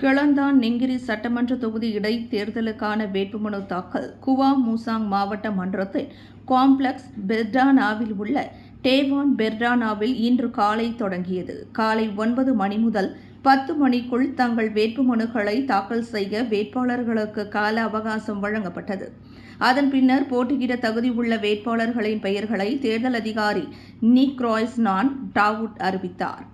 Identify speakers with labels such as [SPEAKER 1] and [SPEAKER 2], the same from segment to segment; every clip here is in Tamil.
[SPEAKER 1] கிளந்தான் நெங்கிரி சட்டமன்ற தொகுதி இடைத்தேர்தலுக்கான வேட்புமனு தாக்கல் குவா மூசாங் மாவட்ட மன்றத்தின் காம்ப்ளெக்ஸ் பெர்டானாவில் உள்ள டேவான் பெர்டானாவில் இன்று காலை தொடங்கியது. காலை ஒன்பது மணி முதல் பத்து மணிக்குள் தங்கள் வேட்புமனுக்களை தாக்கல் செய்ய வேட்பாளர்களுக்கு கால அவகாசம் வழங்கப்பட்டது. அதன் பின்னர் போட்டியிட தகுதி உள்ள வேட்பாளர்களின் பெயர்களை தேர்தல் அதிகாரி நிக் நான் டாவுட் அறிவித்தார்.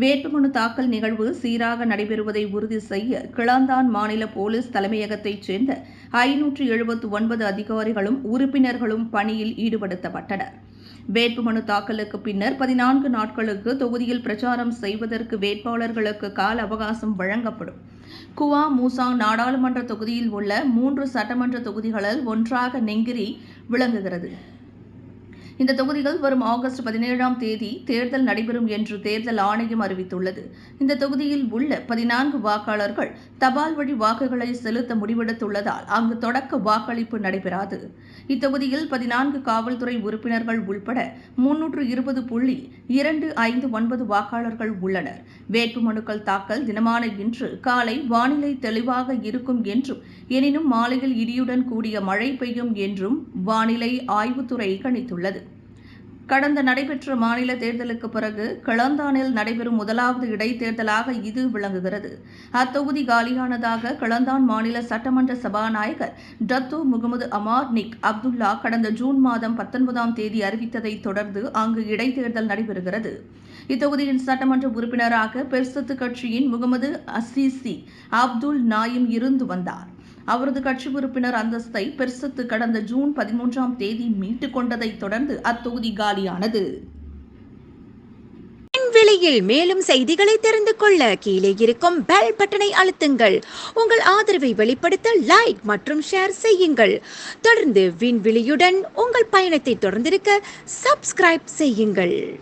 [SPEAKER 1] வேட்புமனு தாக்கல் நிகழ்வு சீராக நடைபெறுவதை உறுதி செய்ய கிளாந்தான் மாநில போலீஸ் தலைமையகத்தைச் சேர்ந்த ஐநூற்று எழுபத்து ஒன்பது அதிகாரிகளும் உறுப்பினர்களும் பணியில் ஈடுபடுத்தப்பட்டனர். வேட்புமனு தாக்கலுக்கு பின்னர் பதினான்கு நாட்களுக்கு தொகுதியில் பிரச்சாரம் செய்வதற்கு வேட்பாளர்களுக்கு கால அவகாசம் வழங்கப்படும். குவா மூசாங் நாடாளுமன்ற தொகுதியில் உள்ள மூன்று சட்டமன்ற தொகுதிகளில் ஒன்றாக நெங்கிரி விளங்குகிறது. இந்த தொகுதிகள் வரும் ஆகஸ்ட் பதினேழாம் தேதி தேர்தல் நடைபெறும் என்று தேர்தல் ஆணையம் அறிவித்துள்ளது. இந்த தொகுதியில் உள்ள பதினான்கு வாக்காளர்கள் தபால் வழி வாக்குகளை செலுத்த முடிவெடுத்துள்ளதால் அங்கு தொடக்க வாக்களிப்பு நடைபெறாது. இத்தொகுதியில் பதினான்கு காவல்துறை உறுப்பினர்கள் உள்பட முன்னூற்று இருபது புள்ளி இரண்டு ஐந்து ஒன்பது வாக்காளர்கள் உள்ளனர். வேட்புமனுக்கள் தாக்கல் தினமான இன்று காலை வானிலை தெளிவாக இருக்கும் என்றும் எனினும் மாலையில் இடியுடன் கூடிய மழை பெய்யும் என்றும் வானிலை ஆய்வுத்துறை கணித்துள்ளது. கடந்த நடைபெற்ற மாநில தேர்தலுக்கு பிறகு கிளந்தானில் நடைபெறும் முதலாவது இடைத்தேர்தலாக இது விளங்குகிறது. அத்தொகுதி காலியானதாக கிளந்தான் மாநில சட்டமன்ற சபாநாயகர் Datuk Mohamed Amar Nik Abdullah கடந்த ஜூன் மாதம் பத்தொன்பதாம் தேதி அறிவித்ததைத் தொடர்ந்து அங்கு இடைத்தேர்தல் நடைபெறுகிறது. இத்தொகுதியின் சட்டமன்ற உறுப்பினராக பெர்சத்து கட்சியின் முகமது அசீசி அப்துல் நாயிம் இருந்து வந்தார். அவரது கட்சி உறுப்பினர் அந்தஸ்தை பெர்சத்து கடந்த ஜூன் பதிமூன்றாம் தேதி மீட்டுக் கொண்டதைத் தொடர்ந்து அத்தொகுதி காலியானது.
[SPEAKER 2] விலையில் மேலும் செய்திகளை தெரிந்து கொள்ள கீழே இருக்கும் பெல் பட்டனை அழுத்துங்கள். உங்கள் ஆதரவை வெளிப்படுத்த லைக் மற்றும் ஷேர் செய்யுங்கள். தொடர்ந்து விண்வெளியுடன் உங்கள் பயணத்தை தொடர்ந்திருக்க சப்ஸ்கிரைப் செய்யுங்கள்.